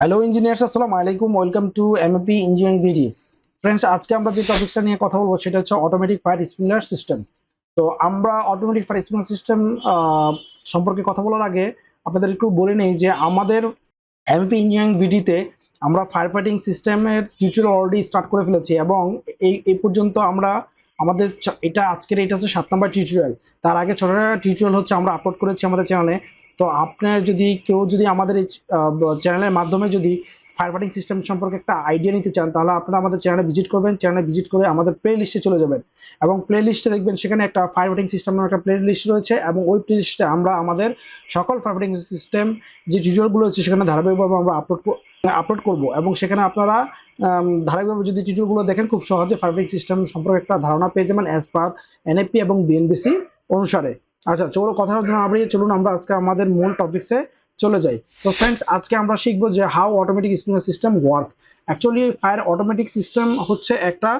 Hello engineers আসসালামু আলাইকুম। Welcome to MP engineering video friends আজকে আমরা যে টপিকটা নিয়ে কথা বলব, সেটা হচ্ছে অটোমেটিক ফায়ার স্প্রিংলার সিস্টেম তো আমরা অটোমেটিক ফায়ার স্প্রিংলার সিস্টেম সম্পর্কে কথা বলার আগে আপনাদের একটু বলে নেই যে আমাদের এমপি ইঞ্জিনিয়ারিং ভিডিতে আমরা ফায়ার ফাইটিং সিস্টেমের টিউটোরিয়াল অলরেডি স্টার্ট করে ফেলেছি এবং এই এই পর্যন্ত আমরা আমাদের এটা আজকের এটা হচ্ছে সাত নম্বর টিউটোরিয়াল তার আগে ছোট টিউটোরিয়াল হচ্ছে আমরা আপলোড করেছি আমাদের চ্যানেলে তো আপনার যদি কেউ যদি আমাদের এই চ্যানেলের মাধ্যমে যদি ফায়ার ফাইটিং সিস্টেম সম্পর্কে একটা আইডিয়া নিতে চান, তাহলে আপনারা আমাদের চ্যানেলে ভিজিট করবেন। চ্যানেলে ভিজিট করে আমাদের প্লে লিস্টে চলে যাবেন। এবং প্লে লিস্টে দেখবেন সেখানে একটা ফায়ার ফাইটিং সিস্টেমের একটা প্লে লিস্ট রয়েছে এবং ওই প্লে লিস্টে আমরা আমাদের সকল ফায়ার ফাইটিং সিস্টেম যে টিউটোরিয়ালগুলো আছে সেখানে ধারাবাহিকভাবে আমরা আপলোড আপলোড করব এবং সেখানে আপনারা ধারাবাহিকভাবে যদি টিউটোরিয়ালগুলো দেখেন, খুব সহজে ফায়ার ফাইটিং সিস্টেম সম্পর্কে একটা ধারণা পেয়ে যাবেন অ্যাজ পার এনএপি এবং বিএনবিসি অনুসারে। আচ্ছা চলো কথা না বাড়িয়ে চলুন আমরা আজকে আমাদের মূল টপিকসে চলে যাই। তো ফ্রেন্ডস আজকে আমরা শিখব যে how automatic sprinkler system work actually fire automatic system হচ্ছে একটা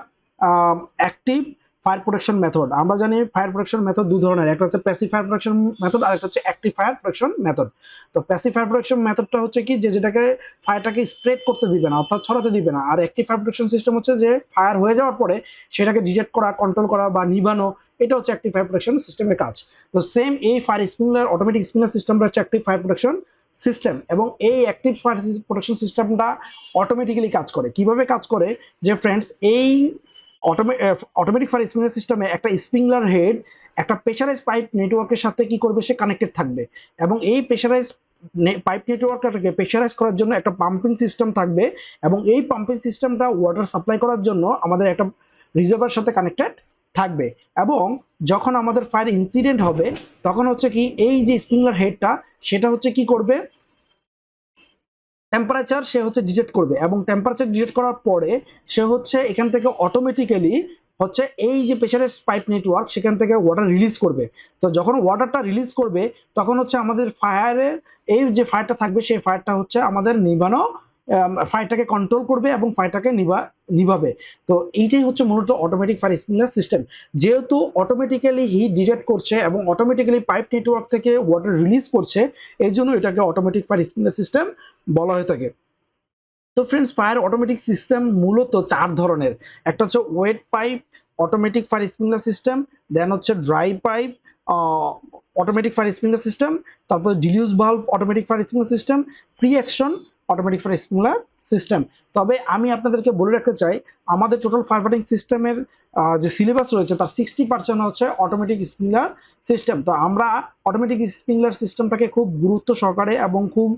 অ্যাক্টিভ ফায়ার প্রোটেকশন মেথড আমরা জানি ফায়ার প্রোটেকশন মেথড দু ধরনের। একটা হচ্ছে প্যাসিভ ফায়ার প্রোটেকশন মেথড আর একটা হচ্ছে অ্যাক্টিভ ফায়ার প্রোটেকশন মেথড তো প্যাসিভ ফায়ার প্রোটেকশন মেথডটা হচ্ছে কি? যে যেটাকে ফায়ারটাকে স্প্রেড করতে দিবে না, অর্থাৎ ছড়াতে দিবে না। আর অ্যাক্টিভ ফায়ার প্রোটেকশন সিস্টেম হচ্ছে যে ফায়ার হয়ে যাওয়ার পরে সেটাকে ডিটেক্ট করা কন্ট্রোল করা বা নিভানো এটা হচ্ছে অ্যাক্টিভ ফায়ার প্রোটেকশন সিস্টেমের কাজ। তো সেম এই ফায়ার স্প্রিংলার অটোমেটিক স্প্রিংলার সিস্টেমটা হচ্ছে অ্যাক্টিভ ফায়ার প্রোটেকশন সিস্টেম এবং এই অ্যাক্টিভ ফায়ার প্রোটেকশন সিস্টেমটা অটোমেটিক্যালি কাজ করে। কীভাবে কাজ করে? যে ফ্রেন্ডস এই অটোমেটিক ফায়ার স্প্রিংলার সিস্টেমে একটা স্প্রিংলার হেড একটা প্রেশারাইজ পাইপ নেটওয়ার্কের সাথে কি করবে সে কানেক্টেড থাকবে। এবং এই প্রেশারাইজ পাইপ নেটওয়ার্কটাকে প্রেশারাইজ করার জন্য একটা পাম্পিং সিস্টেম থাকবে এবং এই পাম্পিং সিস্টেমটা ওয়াটার সাপ্লাই করার জন্য আমাদের একটা রিজার্ভার সাথে কানেক্টেড থাকবে। এবং যখন আমাদের ফায়ার ইনসিডেন্ট হবে, তখন হচ্ছে কি এই যে স্প্রিংলার হেডটা সেটা হচ্ছে কি করবে? টেম্পারেচার সে হচ্ছে ডিটেক্ট করবে এবং টেম্পারেচার ডিটেক্ট করার পরে সে হচ্ছে এখান থেকে অটোমেটিক্যালি হচ্ছে এই যে প্রেশারের পাইপ নেটওয়ার্ক সেখান থেকে ওয়াটার রিলিজ করবে। তো যখন ওয়াটারটা রিলিজ করবে, তখন হচ্ছে আমাদের ফায়ারের এই যে ফায়ারটা থাকবে, সেই ফায়ারটা হচ্ছে আমাদের নিভানো ফায়ারটাকে কন্ট্রোল করবে এবং ফায়ারটাকে নিভা নিভাবে। তো এইটাই হচ্ছে মূলত অটোমেটিক ফায়ার স্প্রিংলার সিস্টেম যেহেতু অটোমেটিক্যালি হিট ডিটেক্ট করছে এবং অটোমেটিক্যালি পাইপ নেটওয়ার্ক থেকে ওয়াটার রিলিজ করছে এই জন্য এটাকে অটোমেটিক ফায়ার স্প্রিংলার সিস্টেম বলা হয়ে থাকে। তো ফ্রেন্ডস ফায়ার অটোমেটিক সিস্টেম মূলত চার ধরনের। একটা হচ্ছে wet pipe automatic fire sprinkler system then হচ্ছে dry pipe automatic fire sprinkler system তারপর deluge valve automatic fire sprinkler system pre action automatic fire sprinkler system তবে আমি আপনাদেরকে বলে রাখতে চাই, আমাদের টোটাল ফায়ার ফাইটিং সিস্টেমের যে সিলেবাস রয়েছে তার সিক্সটি পার্সেন্ট হচ্ছে অটোমেটিক স্প্রিংলার সিস্টেম তো আমরা অটোমেটিক স্প্রিংলার সিস্টেমটাকে খুব গুরুত্ব সহকারে এবং খুব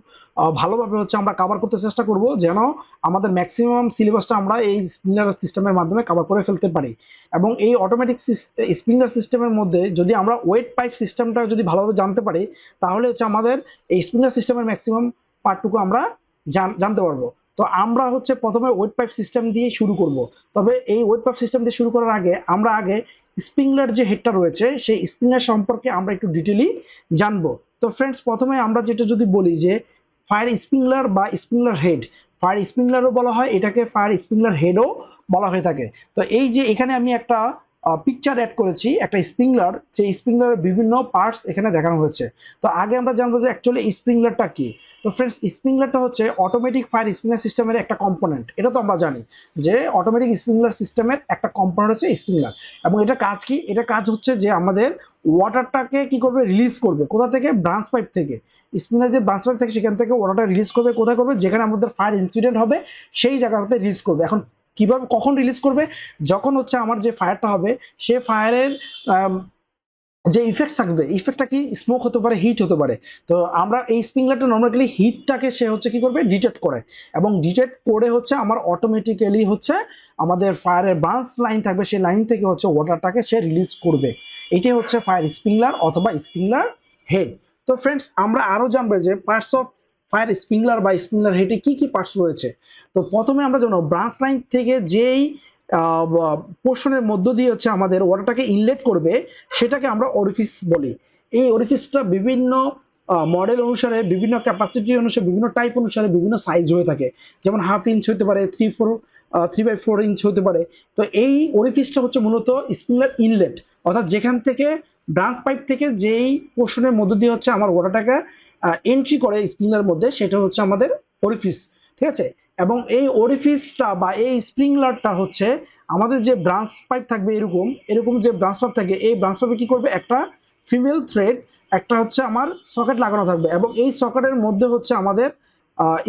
ভালোভাবে হচ্ছে আমরা কভার করতে চেষ্টা করব যেন আমাদের ম্যাক্সিমাম সিলেবাসটা আমরা এই স্প্রিংলার সিস্টেমের মাধ্যমে কভার করে ফেলতে পারি। এবং এই অটোমেটিক স্প্রিংলার সিস্টেমের মধ্যে যদি আমরা ওয়েট পাইপ সিস্টেমটা যদি ভালোভাবে জানতে পারি, তাহলে হচ্ছে আমাদের এই স্প্রিংলার সিস্টেমের ম্যাক্সিমাম পার্টটুকু আমরা জানতে পারব। তো আমরা হচ্ছে প্রথমে ওয়েট পাইপ সিস্টেম দিয়ে শুরু করব। তবে এই ওয়েট পাইপ সিস্টেম দিয়ে শুরু করার আগে আমরা আগে স্প্রিংলার যে হেডটা রয়েছে, সেই স্প্রিংলার সম্পর্কে আমরা একটু ডিটেলি জানব। তো ফ্রেন্ডস প্রথমে আমরা যেটা যদি বলি যে ফায়ার স্প্রিংলার বা স্প্রিংলার হেড ফায়ার স্প্রিংলারও বলা হয়, এটাকে ফায়ার স্প্রিংলার হেডও বলা হয়ে থাকে। তো এই যে এখানে আমি একটা পিকচার অ্যাড করেছি, একটা স্প্রিংলার যে স্প্রিংলারের বিভিন্ন পার্টস এখানে দেখানো হয়েছে। তো আগে আমরা জানব যে অ্যাকচুয়ালি স্প্রিংলারটা কি। তো ফ্রেন্ডস স্প্রিংলারটা হচ্ছে অটোমেটিক ফায়ার স্প্রিংলার সিস্টেমের একটা কম্পোনেন্ট এটা তো আমরা জানি যে অটোমেটিক স্প্রিংলার সিস্টেমের একটা কম্পোনেন্ট হচ্ছে স্প্রিংলার এবং এটা কাজ কি? এটা কাজ হচ্ছে যে আমাদের ওয়াটারটাকে কি করবে? রিলিজ করবে। কোথা থেকে? ব্রাঞ্চ পাইপ থেকে। স্প্রিংলার যে ব্রাঞ্চ পাইপ থেকে, সেখান থেকে ওয়াটারটা রিলিজ করবে। কোথায় করবে? যেখানে আমাদের ফায়ার ইনসিডেন্ট হবে, সেই জায়গাটাতে রিলিজ করবে। এখন কীভাবে, কখন রিলিজ করবে, যখন হচ্ছে আমার যে ফায়ারটা হবে, সে ফায়ারের যে ইফেক্ট থাকবে ইফেক্টটা কি স্মোক হতে পারে হিট হতে পারে। তো আমরা এই স্প্রিংলারটা নর্মালি হিটটাকে সে হচ্ছে কি করবে ডিটেক্ট করে। এবং ডিটেক্ট করে হচ্ছে আমার অটোমেটিক্যালি হচ্ছে আমাদের ফায়ারের ব্রাঞ্চ লাইন থাকবে, সেই লাইন থেকে হচ্ছে ওয়াটারটাকে সে রিলিজ করবে। এটাই হচ্ছে ফায়ার স্প্রিংলার অথবা স্প্রিংলার হেড তো ফ্রেন্ডস আমরা আরও জানব যে পার্টস অফ ফায়ার স্প্রিংলার বা স্প্রিংলার হেডে কি কি পার্টস রয়েছে? তো প্রথমে আমরা জানো ব্রাঞ্চ লাইন থেকে যেই পোর্শনের মধ্য দিয়ে হচ্ছে আমাদের ওয়াটারটাকে ইনলেট করবে, সেটাকে আমরা অরিফিস বলি। এই অরিফিসটা বিভিন্ন মডেল অনুসারে, বিভিন্ন ক্যাপাসিটি অনুসারে, বিভিন্ন টাইপ অনুসারে বিভিন্ন সাইজ হয়ে থাকে। যেমন হাফ ইঞ্চ হতে পারে three four three by four inch হতে পারে। তো এই অরিফিসটা হচ্ছে মূলত স্প্রিংলার ইনলেট অর্থাৎ যেখান থেকে ব্রাঞ্চ পাইপ থেকে যেই পোর্শনের মধ্য দিয়ে হচ্ছে আমার ওয়াটারটাকে এন্ট্রি করে স্প্রিংলার মধ্যে, সেটা হচ্ছে আমাদের অরিফিস ঠিক আছে? এবং এই ওরিফিসটা বা এই স্প্রিংলারটা হচ্ছে আমাদের যে ব্রাঞ্চ পাইপ থাকবে এরকম এরকম যে ব্রাঞ্চ পাইপ থাকে, এই ব্রাঞ্চ পাইপে কি করবে? একটা ফিমেল থ্রেড একটা হচ্ছে আমার সকেট লাগানো থাকবে এবং এই সকেটের মধ্যে হচ্ছে আমাদের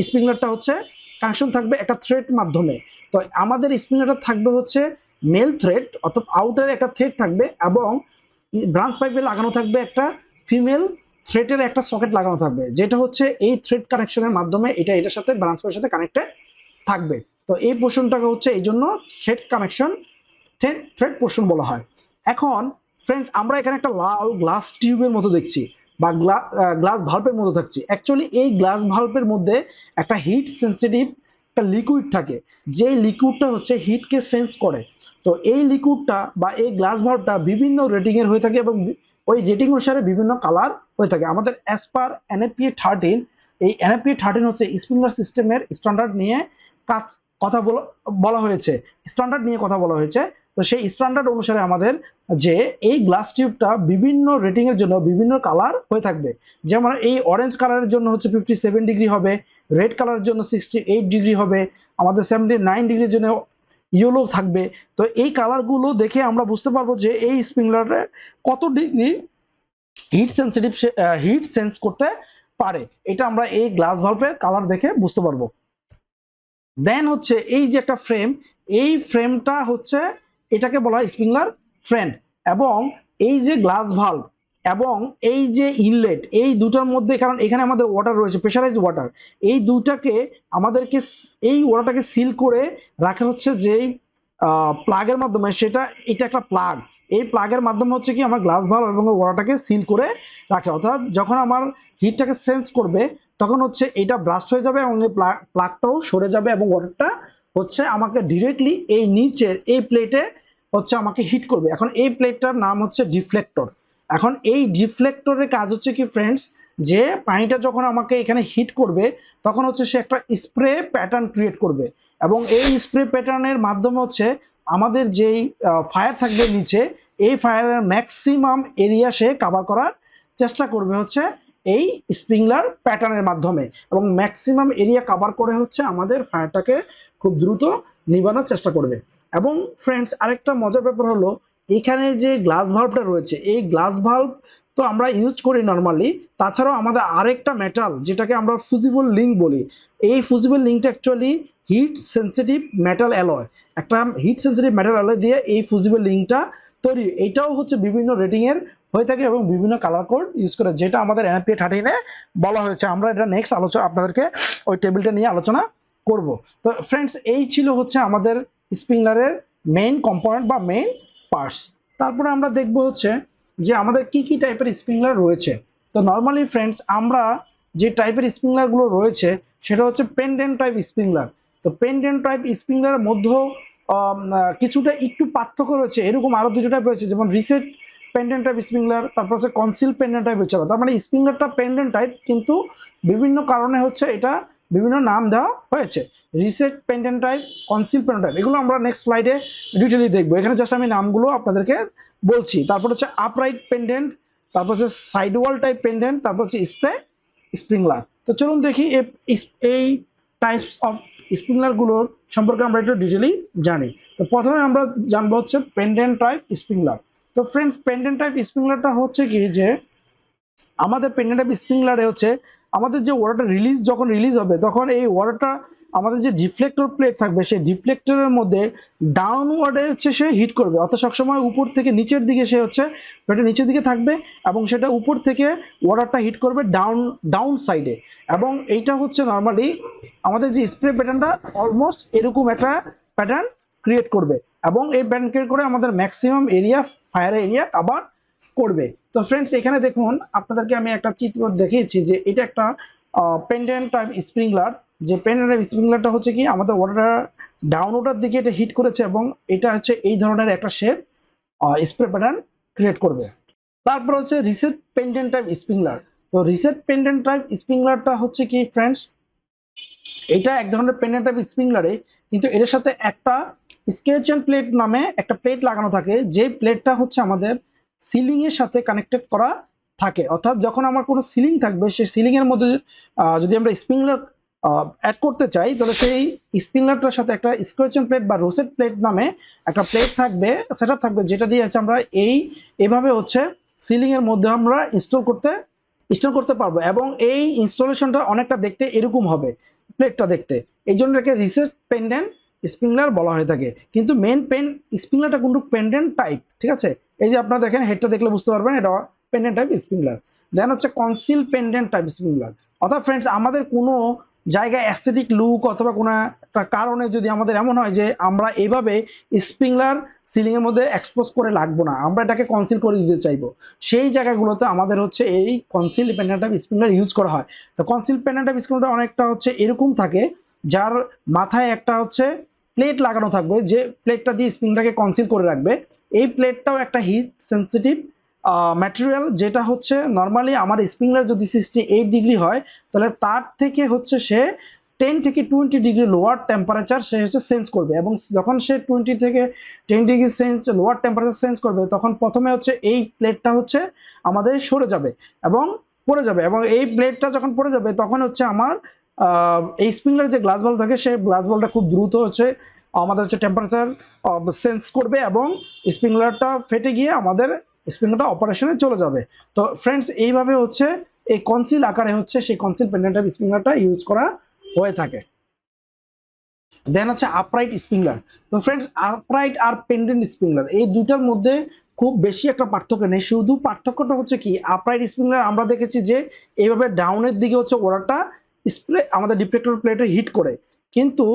স্প্রিংলারটা হচ্ছে কানেকশন থাকবে একটা থ্রেড মাধ্যমে। তো আমাদের স্প্রিংলারটা থাকবে হচ্ছে মেল থ্রেড অর্থাৎ আউটারে একটা থ্রেড থাকবে এবং ব্রাঞ্চ পাইপে লাগানো থাকবে একটা ফিমেল থ্রেডের একটা সকেট লাগানো থাকবে, যেটা হচ্ছে এই থ্রেড কানেকশনের মাধ্যমে এটা এটার সাথে ব্রাঞ্চ পাইপের সাথে কানেক্টেড থাকবে। তো এই পোর্শনটাকে হচ্ছে এই জন্য থ্রেড কানেকশন থ্রেড পোর্শন বলা হয়। এখন ফ্রেন্ডস আমরা এখানে একটা লাল গ্লাস টিউবের মতো দেখছি বা গ্লাস ভাল্বের মতো থাকছি। অ্যাকচুয়ালি এই গ্লাস ভাল্বের মধ্যে একটা হিট সেন্সিটিভ একটা লিকুইড থাকে যে লিকুইডটা হচ্ছে হিটকে সেন্স করে। তো এই লিকুইডটা বা এই গ্লাস ভাল্বটা বিভিন্ন রেটিং এর হয়ে থাকে এবং ওই রেটিং অনুসারে বিভিন্ন কালার হয়ে থাকে। আমাদের অ্যাজ পার এনএপিএ থার্টিন এই এনএপিএ থার্টিন হচ্ছে স্প্রিংলার সিস্টেমের স্ট্যান্ডার্ড নিয়ে কাজ, কথা বলা হয়েছে। স্ট্যান্ডার্ড নিয়ে কথা বলা হয়েছে। তো সেই স্ট্যান্ডার্ড অনুসারে আমাদের যে এই গ্লাস টিউবটা বিভিন্ন রেটিং এর জন্য বিভিন্ন কালার হয়ে থাকবে। যেমন এই অরেঞ্জ কালারের জন্য হচ্ছে ফিফটি সেভেন ডিগ্রি হবে রেড কালারের জন্য সিক্সটি এইট ডিগ্রি হবে, আমাদের সেভেন্টি নাইন ডিগ্রির জন্য ইয়েলো থাকবে। তো এই কালারগুলো দেখে আমরা বুঝতে পারব যে এই স্প্রিংলারে কত degree heat sensitive heat sense করতে পারে। এটা আমরা এই গ্লাস ভাল্বের কালার দেখে বুঝতে পারব। দেন হচ্ছে এই যে একটা ফ্রেম এই ফ্রেমটা হচ্ছে এটাকে বলা হয় স্প্রিংলার ফ্রেন্ড এবং এই যে গ্লাস ভাল্ব এবং এই যে ইনলেট এই দুটার মধ্যে কারণ এখানে আমাদের ওয়াটার রয়েছে প্রেশারাইজ ওয়াটার এই দুটাকে আমাদেরকে এই ওয়াটারটাকে সিল করে রাখা হচ্ছে যেই প্লাগের মাধ্যমে। সেটা, এটা একটা প্লাগ এই প্লাগের মাধ্যমে হচ্ছে কি আমার গ্লাস ভাল্ব এবং ওয়াটারটাকে সিল করে রাখে। অর্থাৎ যখন আমার হিটটাকে সেন্স করবে, তখন হচ্ছে এটা ব্রাস্ট হয়ে যাবে এবং এই প্লাগটাও সরে যাবে এবং ওয়াটারটা হচ্ছে আমাকে ডিরেক্টলি এই নিচে, এই প্লেটে হচ্ছে আমাকে হিট করবে। এখন এই প্লেটটার নাম হচ্ছে ডিফ্লেক্টর এখন এই ডিফ্লেক্টরের কাজ হচ্ছে কি ফ্রেন্ডস যে পানিটা যখন আমাকে এখানে হিট করবে, তখন হচ্ছে সে একটা স্প্রে প্যাটার্ন ক্রিয়েট করবে। এবং এই স্প্রে প্যাটার্নের মাধ্যমে হচ্ছে আমাদের যেই ফায়ার থাকবে নিচে, এই ফায়ারের ম্যাক্সিমাম এরিয়া সে কাভার করার চেষ্টা করবে হচ্ছে এই স্প্রিংলার প্যাটার্নের মাধ্যমে এবং ম্যাক্সিমাম এরিয়া কভার করে হচ্ছে আমাদের ফায়ারটাকে খুব দ্রুত নিবানোর চেষ্টা করবে। এবং ফ্রেন্ডস আরেকটা মজার ব্যাপার হলো, এখানে যে গ্লাস ভাল্বটা রয়েছে, এই গ্লাস ভাল্ব তো আমরা ইউজ করি নর্মালি তাছাড়াও আমাদের আরেকটা মেটাল যেটাকে আমরা ফুজিবল লিঙ্ক বলি, এই ফুজিবল লিঙ্কটা actually heat sensitive metal alloy একটা হিট সেন্সিটিভ মেটাল অ্যালয় দিয়ে এই ফুজিবল লিঙ্কটা তৈরি। এটাও হচ্ছে বিভিন্ন রেটিং এর হয়ে থাকে এবং বিভিন্ন কালার কোড ইউজ করে, যেটা আমাদের এনপিএ থার্টিনে বলা হয়েছে। আমরা এটা নেক্সট আলোচনা আপনাদেরকে ওই টেবিলটা নিয়ে আলোচনা করব। তো ফ্রেন্ডস এই ছিল হচ্ছে আমাদের স্প্রিংলারের মেইন কম্পোনেন্ট বা মেইন পার্টস তারপরে আমরা দেখব হচ্ছে যে আমাদের কি কি টাইপের স্প্রিংলার রয়েছে। তো নর্মালি ফ্রেন্ডস আমরা যে টাইপের স্প্রিংলারগুলো রয়েছে, সেটা হচ্ছে পেন্ডেন্ট টাইপ স্প্রিংলার তো পেন্ডেন্ট টাইপ স্প্রিংলারের মধ্যেও কিছুটা একটু পার্থক্য রয়েছে। এরকম আরও দুটো টাইপ রয়েছে, যেমন রিসেট পেন্ডেন্ট টাইপ স্প্রিংলার তারপর হচ্ছে কনসিল পেন্ডেন্ট টাইপ হচ্ছে তার মানে স্প্রিংলারটা পেন্ডেন্ট টাইপ কিন্তু বিভিন্ন কারণে হচ্ছে এটা বিভিন্ন নাম দেওয়া হয়েছে। Recessed pendent type concealed pendent type এগুলো আমরা নেক্সট স্লাইডে ডিটেলি দেখব। এখানে জাস্ট আমি নামগুলো আপনাদেরকে বলছি। তারপর হচ্ছে আপরাইট পেন্ডেন্ট তারপর হচ্ছে সাইড ওয়াল টাইপ পেন্ডেন্ট তারপর হচ্ছে স্প্রে স্প্রিংলার তো চলুন দেখি এই টাইপস অফ স্প্রিংলারগুলোর সম্পর্কে আমরা একটু ডিটেলি জানি। তো প্রথমে আমরা জানব হচ্ছে পেন্ডেন্ট টাইপ স্প্রিংলার তো ফ্রেন্ডস পেন্ডেন্ট টাইপ স্প্রিংলারটা হচ্ছে কি যে, আমাদের পেন্ডেন্ট টাইপ স্প্রিংলারে হচ্ছে আমাদের যে ওয়াটারটা রিলিজ যখন রিলিজ হবে, তখন এই ওয়াটারটা আমাদের যে ডিফ্লেক্টর প্লেট থাকবে, সেই ডিফ্লেক্টরের মধ্যে ডাউনওয়ার্ডে হচ্ছে সে হিট করবে। অর্থাৎ সবসময় উপর থেকে নিচের দিকে সে হচ্ছে প্লেটের নিচের দিকে থাকবে এবং সেটা উপর থেকে ওয়াটারটা হিট করবে ডাউন ডাউন সাইডে এবং এইটা হচ্ছে নর্মালি আমাদের যে স্প্রে প্যাটার্নটা অলমোস্ট এরকম একটা প্যাটার্ন ক্রিয়েট করবে। এবং এই প্যাটার্ন ক্রিয়েট করে আমাদের ম্যাক্সিমাম এরিয়া ফায়ার এরিয়া আবার করবে। তো ফ্রেন্ডস এখানে দেখুন, আপনাদেরকে আমি একটা চিত্র দেখিয়েছি যে এটা একটা পেন্ডেন্ট টাইপ স্প্রিংলার যে টাইপ স্প্রিংলারটা হচ্ছে কি, আমাদের ওয়াটার ডাউন ওটার দিকে এটা হিট করেছে এবং এটা হচ্ছে এই ধরনের একটা শেপ স্প্রে প্যাটার্ন ক্রিয়েট করবে। তারপর হচ্ছে রিসেট পেন্ডেন্ট টাইপ স্প্রিংলার তো রিসেট পেন্ডেন্ট টাইপ স্প্রিংলারটা হচ্ছে কি ফ্রেন্ডস এটা এক ধরনের পেন্ডেন্ট টাইপ স্প্রিংলারে কিন্তু এর সাথে একটা স্কেচেন প্লেট নামে একটা প্লেট লাগানো থাকে, যে প্লেটটা হচ্ছে আমাদের সিলিং এর সাথে কানেক্টেড করা থাকে। অর্থাৎ যখন আমার কোনো সিলিং থাকবে সেই সিলিং এর মধ্যে যদি আমরা স্প্রিংলার অ্যাড করতে চাই, তাহলে সেই স্প্রিংলারটার সাথে একটা স্কোয়েচন প্লেট বা রোসেট প্লেট নামে একটা প্লেট থাকবে সেট থাকবে, যেটা দিয়ে হচ্ছে আমরা এই, এভাবে হচ্ছে সিলিং এর মধ্যে আমরা ইনস্টল করতে ইনস্টল করতে পারব এবং এই ইনস্টলেশনটা অনেকটা দেখতে এরকম হবে প্লেটটা দেখতে। এই জন্য এটাকে রিসেট পেন্ডেন্ট স্প্রিংলার বলা হয়ে থাকে। কিন্তু মেন পেন স্প্রিংলারটা কিন্তু পেন্ডেন্ট টাইপ ঠিক আছে? এই যে আপনারা দেখেন হেডটা দেখলে বুঝতে পারবেন, এটা পেন্ডেন্ট টাইপ স্প্রিংলার দেন হচ্ছে কনসিল পেন্ডেন্ট টাইপ স্প্রিংলার অর্থাৎ ফ্রেন্ডস আমাদের কোনো জায়গায় অ্যাস্থেটিক লুক অথবা কোনো একটা কারণে যদি আমাদের এমন হয় যে আমরা এইভাবে স্প্রিংলার সিলিংয়ের মধ্যে এক্সপোজ করে লাগবো না, আমরা এটাকে কনসিল করে দিতে চাইব। সেই জায়গাগুলোতে আমাদের হচ্ছে এই concealed pendent type sprinkler use করা হয়। তো কনসিল পেন্ডেন্ট টাইপ স্প্রিংলার অনেকটা হচ্ছে এরকম থাকে, যার মাথায় একটা হচ্ছে প্লেট লাগানো থাকবে, যে প্লেটটা দিয়ে স্প্রিংটাকে কনসিল করে রাখবে। এই প্লেটটাও একটা হিট সেন্সিটিভ ম্যাটেরিয়াল যেটা হচ্ছে নর্মালি আমার স্প্রিংলার যদি সিক্সটি এইট ডিগ্রি হয়, তাহলে তার থেকে হচ্ছে সে টেন থেকে টোয়েন্টি ডিগ্রি লোয়ার টেম্পারেচার সে হচ্ছে সেন্স করবে। এবং যখন সে টোয়েন্টি থেকে ten degree sense lower temperature sense করবে, তখন প্রথমে হচ্ছে এই প্লেটটা হচ্ছে আমাদের সরে যাবে এবং পড়ে যাবে। এবং এই প্লেটটা যখন পড়ে যাবে, তখন হচ্ছে আমার এই স্প্রিংলার যে গ্লাস বল থাকে সেই গ্লাস বলটা খুব দ্রুত হচ্ছে আমাদের হচ্ছে টেম্পারেচার সেন্স করবে এবং স্প্রিংলারটা ফেটে গিয়ে আমাদের স্প্রিংলারটা অপারেশনে চলে যাবে। তো ফ্রেন্ডস এইভাবে হচ্ছে এই কনসিল আকারে হচ্ছে সেই কনসিল পেন্ডেন্টার স্প্রিংলারটা ইউজ করা হয়ে থাকে। দেন হচ্ছে আপরাইট স্প্রিংলার তো ফ্রেন্ডস আপরাইট আর পেন্ডেন্ট স্প্রিংলার এই দুটার মধ্যে খুব বেশি একটা পার্থক্য নেই। শুধু পার্থক্যটা হচ্ছে কি আপরাইট স্প্রিংলার আমরা দেখেছি যে এইভাবে ডাউনের দিকে হচ্ছে ওরাটা স্প্রে আমাদের ডিফ্লেক্টর প্লেটে হিট করে। কিন্তু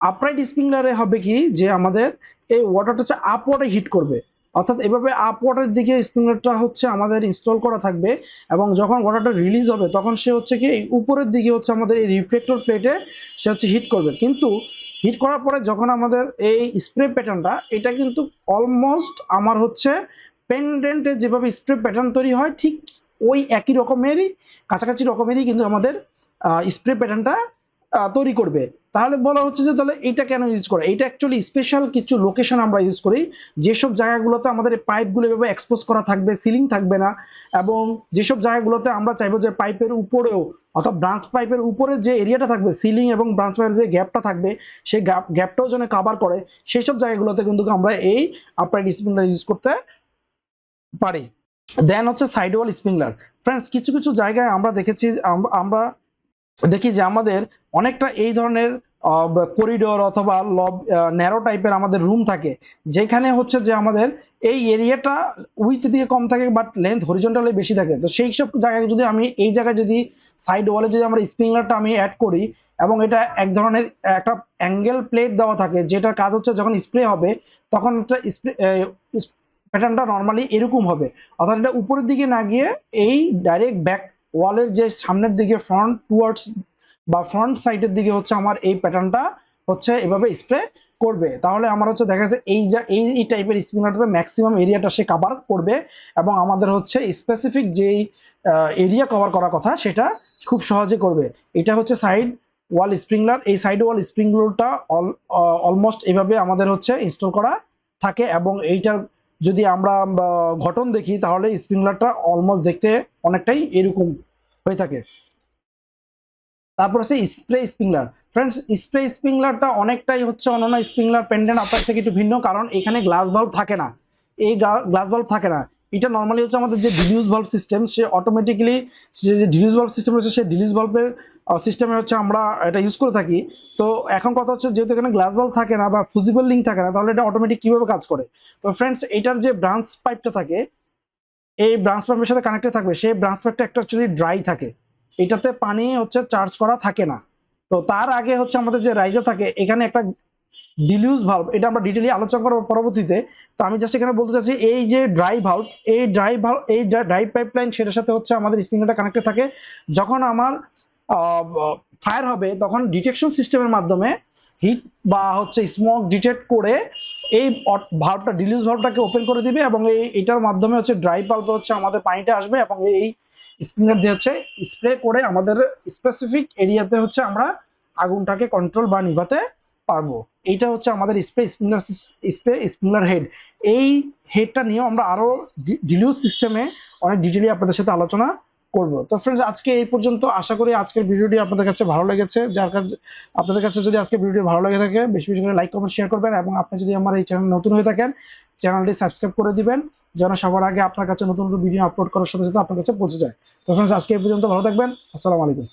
আপরাইট স্প্রিংলারে হবে কি, যে আমাদের এই ওয়াটারটা হচ্ছে আপওয়ার্ডে হিট করবে। অর্থাৎ এভাবে আপওয়ার্ডের দিকে স্প্রিংলারটা হচ্ছে আমাদের ইনস্টল করা থাকবে এবং যখন ওয়াটারটা রিলিজ হবে, তখন সে হচ্ছে কি উপরের দিকে হচ্ছে আমাদের এই রিফ্লেক্টর প্লেটে সে হচ্ছে হিট করবে। কিন্তু হিট করার পরে যখন আমাদের এই স্প্রে প্যাটার্নটা এটা কিন্তু অলমোস্ট আমার হচ্ছে পেন্ডেন্টে যেভাবে স্প্রে প্যাটার্ন তৈরি হয়, ঠিক ওই একই রকমেরই, কাছাকাছি রকমেরই কিন্তু আমাদের স্প্রে প্যাটার্নটা তৈরি করবে। তাহলে বলা হচ্ছে যে তাহলে এটা কেন ইউজ করে? এটা অ্যাকচুয়ালি স্পেশাল কিছু লোকেশন আমরা ইউজ করি। যেসব জায়গাগুলোতে আমাদের পাইপগুলো এভাবে এক্সপোজ করা থাকবে সিলিং থাকবে না, এবং যেসব জায়গাগুলোতে আমরা চাইব যে পাইপের উপরেও, অর্থাৎ ব্রাঞ্চ পাইপের উপরে যে এরিয়াটা থাকবে সিলিং এবং ব্রাঞ্চ পাইপের যে গ্যাপটা থাকবে, সেই গ্যাপ গ্যাপটাও যেন কাভার করে সেই সব জায়গাগুলোতে কিন্তু আমরা এই আপরাইট স্প্রিংলার ইউজ করতে পারি। দেন হচ্ছে সাইড ওয়াল স্প্রিংলার ফ্রেন্ডস কিছু কিছু জায়গায় আমরা দেখেছি আমরা দেখি যে আমাদের অনেকটা এই ধরনের করিডোর অথবা লব ন্যারো টাইপের আমাদের রুম থাকে, যেখানে হচ্ছে যে আমাদের এই এরিয়াটা উইথ দিয়ে কম থাকে বাট লেন্থ হরিজন্টালি বেশি থাকে। তো সেই সব জায়গায় যদি আমি, এই জায়গায় যদি সাইড ওয়ালে যদি আমরা স্প্রিংলারটা আমি অ্যাড করি এবং এটা এক ধরনের একটা অ্যাঙ্গেল প্লেট দেওয়া থাকে, যেটার কাজ হচ্ছে যখন স্প্রে হবে, তখন একটা স্প্রে প্যাটার্নটা নর্মালি এরকম হবে। অর্থাৎ এটা উপরের দিকে না গিয়ে এই ডাইরেক্ট ব্যাক ওয়ালের যে সামনের দিকে ফ্রন্ট টুয়ার্ডস বা ফ্রন্ট সাইডের দিকে হচ্ছে আমার এই প্যাটার্নটা হচ্ছে এভাবে স্প্রে করবে। তাহলে আমার হচ্ছে দেখা যাচ্ছে এই যা, এই এই টাইপের স্প্রিংলারটাতে ম্যাক্সিমাম এরিয়াটা সে কভার করবে এবং আমাদের হচ্ছে স্পেসিফিক যেই এরিয়া কভার করার কথা সেটা খুব সহজে করবে। এটা হচ্ছে সাইড ওয়াল স্প্রিংলার এই সাইড ওয়াল স্প্রিংলারটা অলমোস্ট এভাবে আমাদের হচ্ছে ইনস্টল করা থাকে এবং এইটার যদি আমরা ঘটন দেখি, তাহলে স্প্রিংলারটা অলমোস্ট দেখতে অনেকটাই এরকম হয়ে থাকে। তারপর আছে স্প্রে স্প্রিংলার ফ্রেন্ডস স্প্রে স্প্রিংলারটা অনেকটাই হচ্ছে অন্যান্য স্প্রিংলার পেন্ডেন্ট আপনার থেকে একটু ভিন্ন, কারণ এখানে গ্লাস বাল্ব থাকে না। এই গ্লাস বাল্ব থাকে না। এটা নর্মালি হচ্ছে আমাদের যে ডিলিউজ ভাল্ব সিস্টেম সে অটোমেটিক্যালি যে যে ডিলিউজ ভাল্ব সিস্টেম রয়েছে সেই ডিলিউজ ভাল্বের সিস্টেমে হচ্ছে আমরা এটা ইউজ করে থাকি। তো এখন কথা হচ্ছে যেহেতু এখানে গ্লাস ভাল্ব থাকে না বা ফুজিবল লিঙ্ক থাকে না, তাহলে এটা অটোমেটিক কীভাবে কাজ করে? তো ফ্রেন্ডস এটার যে ব্রাঞ্চ পাইপটা থাকে, এই ব্রাঞ্চ পাইপের সাথে কানেক্টেড থাকবে। সেই ব্রাঞ্চ পাইপটা একটা অ্যাকচুয়ালি ড্রাই থাকে। এটাতে পানি হচ্ছে চার্জ করা থাকে না। তো তার আগে হচ্ছে আমাদের যে রাইজার থাকে, এখানে একটা ডিলিউজ ভালভ এটা আমরা ডিটেলি আলোচনা করব পরবর্তীতে। তো আমি জাস্ট এখানে বলতে চাচ্ছি, এই যে ড্রাই ভালভ এই ড্রাই ভালভ এই ড্রাই পাইপলাইন সেটার সাথে হচ্ছে আমাদের স্প্রিংটা কানেক্টেড থাকে। যখন আমার ফায়ার হবে, তখন ডিটেকশন সিস্টেমের মাধ্যমে হিট বা হচ্ছে স্মোক ডিটেক্ট করে এই ভালভটা ডিলিউজ ভালভটাকে ওপেন করে দিবে এবং এই, এটার মাধ্যমে হচ্ছে ড্রাই ভালভে হচ্ছে আমাদের পানিটা আসবে এবং এই স্প্রিংলার দিয়ে হচ্ছে স্প্রে করে আমাদের স্পেসিফিক এরিয়াতে হচ্ছে আমরা আগুনটাকে কন্ট্রোল বা নিভাতে পারব। এইটা হচ্ছে আমাদের spray sprinkler spray sprinkler head এই হেডটা নিয়ে আমরা আরও ডিলিউজ সিস্টেমে অনেক ডিটেইলি আপনাদের সাথে আলোচনা করব। তো ফ্রেন্ডস আজকে এই পর্যন্ত আশা করি আজকের ভিডিওটি আপনাদের কাছে ভালো লেগেছে। যার কাছে আপনাদের কাছে যদি আজকে ভিডিওটি ভালো লেগে থাকে, বেশি বেশি করে লাইক কমেন্ট শেয়ার করবেন এবং আপনি যদি আমার এই চ্যানেল নতুন হয়ে থাকেন চ্যানেলটি সাবস্ক্রাইব করে দিবেন, যেন সবার আগে আপনার কাছে নতুন নতুন ভিডিও আপলোড করার সাথে সাথে আপনার কাছে পৌঁছে যায়। তো ফ্রেন্ডস আজকে এই পর্যন্ত ভালো থাকবেন। আসসালামু আলাইকুম।